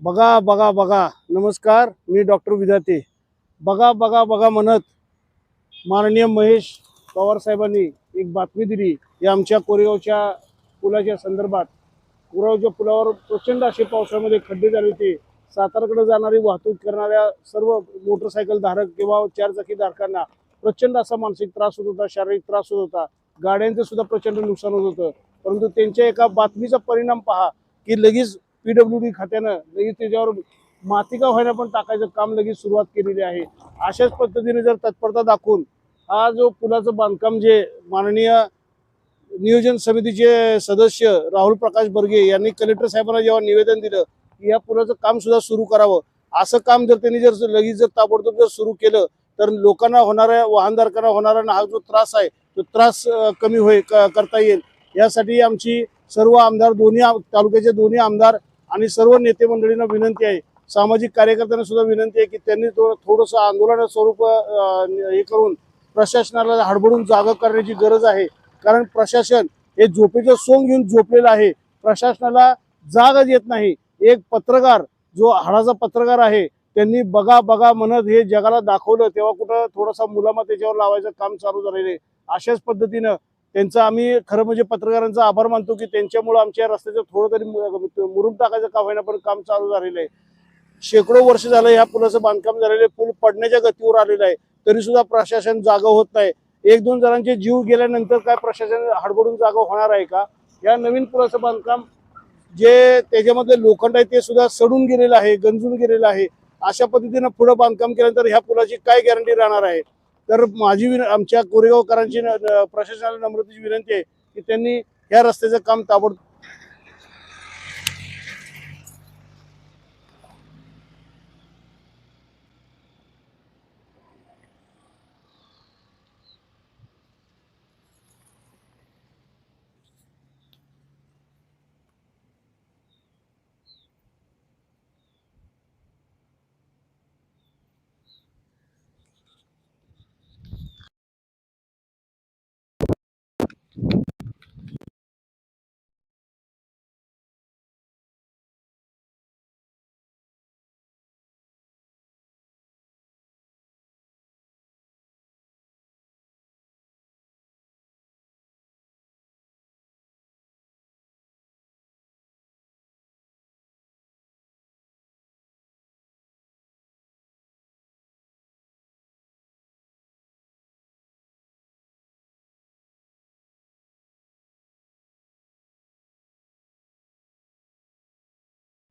बघा बघा बघा. नमस्कार मी डॉक्टर विधाते बघा बघा बघा म्हणत माननीय महेश पवार साहेबांनी एक बातमी दिली. या आमच्या कोरेगावच्या पुलाच्या संदर्भात. कोरेगावच्या पुलावर प्रचंड असे पावसामध्ये खड्डे झाले होते. साताराकडे जाणारी वाहतूक करणाऱ्या सर्व मोटरसायकल धारक किंवा चारचाकी धारकांना प्रचंड असा मानसिक त्रास होत होता शारीरिक त्रास होत होता. गाड्यांचं सुद्धा प्रचंड नुकसान होत होतं. परंतु त्यांच्या एका बातमीचा परिणाम पहा की लगेच पीडब्ल्यू डी खात्यानं लगेच त्याच्यावर मातिका व्हायला पण टाकायचं काम लगेच सुरुवात केलेली आहे. अशाच पद्धतीने जर तत्परता दाखवून हा जो पुलाचं बांधकाम जे माननीय नियोजन समितीचे सदस्य राहुल प्रकाश बर्गे यांनी कलेक्टर साहेबांना जेव्हा निवेदन दिलं की या पुलाचं काम सुद्धा सुरू करावं असं काम जर त्यांनी जर लगेच जर ताबडतोब जर सुरू केलं तर लोकांना होणाऱ्या वाहनधारकांना होणारा हा जो त्रास आहे तो त्रास कमी होईल क- करता येईल. यासाठी आमची सर्व आमदार दोन्ही आम- तालुक्याचे दोन्ही आमदार आणि सर्व नेते मंडळींना विनंती आहे सामाजिक कार्यकर्त्यांना सुद्धा विनंती आहे की त्यांनी थोडं थोडंसं आंदोलन स्वरूप हे करून प्रशासनाला हडबडून जागा करण्याची गरज आहे. कारण प्रशासन हे झोपेचं सोंग घेऊन झोपलेलं आहे. प्रशासनाला जागच येत नाही. एक पत्रकार जो हाडाचा पत्रकार आहे त्यांनी बघा बघा म्हणत हे जगाला दाखवलं. तेव्हा कुठं थोडासा मुलामा त्याच्यावर लावायचं काम चालू झालेलं आहे. अशाच पद्धतीनं त्यांचा आम्ही खरं म्हणजे पत्रकारांचा आभार मानतो की त्यांच्यामुळं आमच्या रस्त्याचं थोडं तरी मुरुम टाकायचं का होईना पण काम चालू झालेलं आहे. शेकडो वर्ष झालं ह्या पुलाचं बांधकाम झालेलं आहे. पूल पडण्याच्या गतीवर आलेलं आहे. तरी सुद्धा प्रशासन जागा होत नाही. एक दोन जणांचे जीव गेल्यानंतर काय प्रशासन हडबडून जागा होणार आहे का? या नवीन पुलाचं बांधकाम जे त्याच्यामधले लोखंड आहे ते सुद्धा सडून गेलेलं आहे गंजून गेलेलं आहे. अशा पद्धतीनं पुढं बांधकाम केल्यानंतर ह्या पुलाची काय गॅरंटी राहणार आहे? तर माझी विन आमच्या कोरेगावकरांची न- प्रशासनाला नम्रतेची विनंती आहे की त्यांनी या रस्त्याचं काम ताबडतोब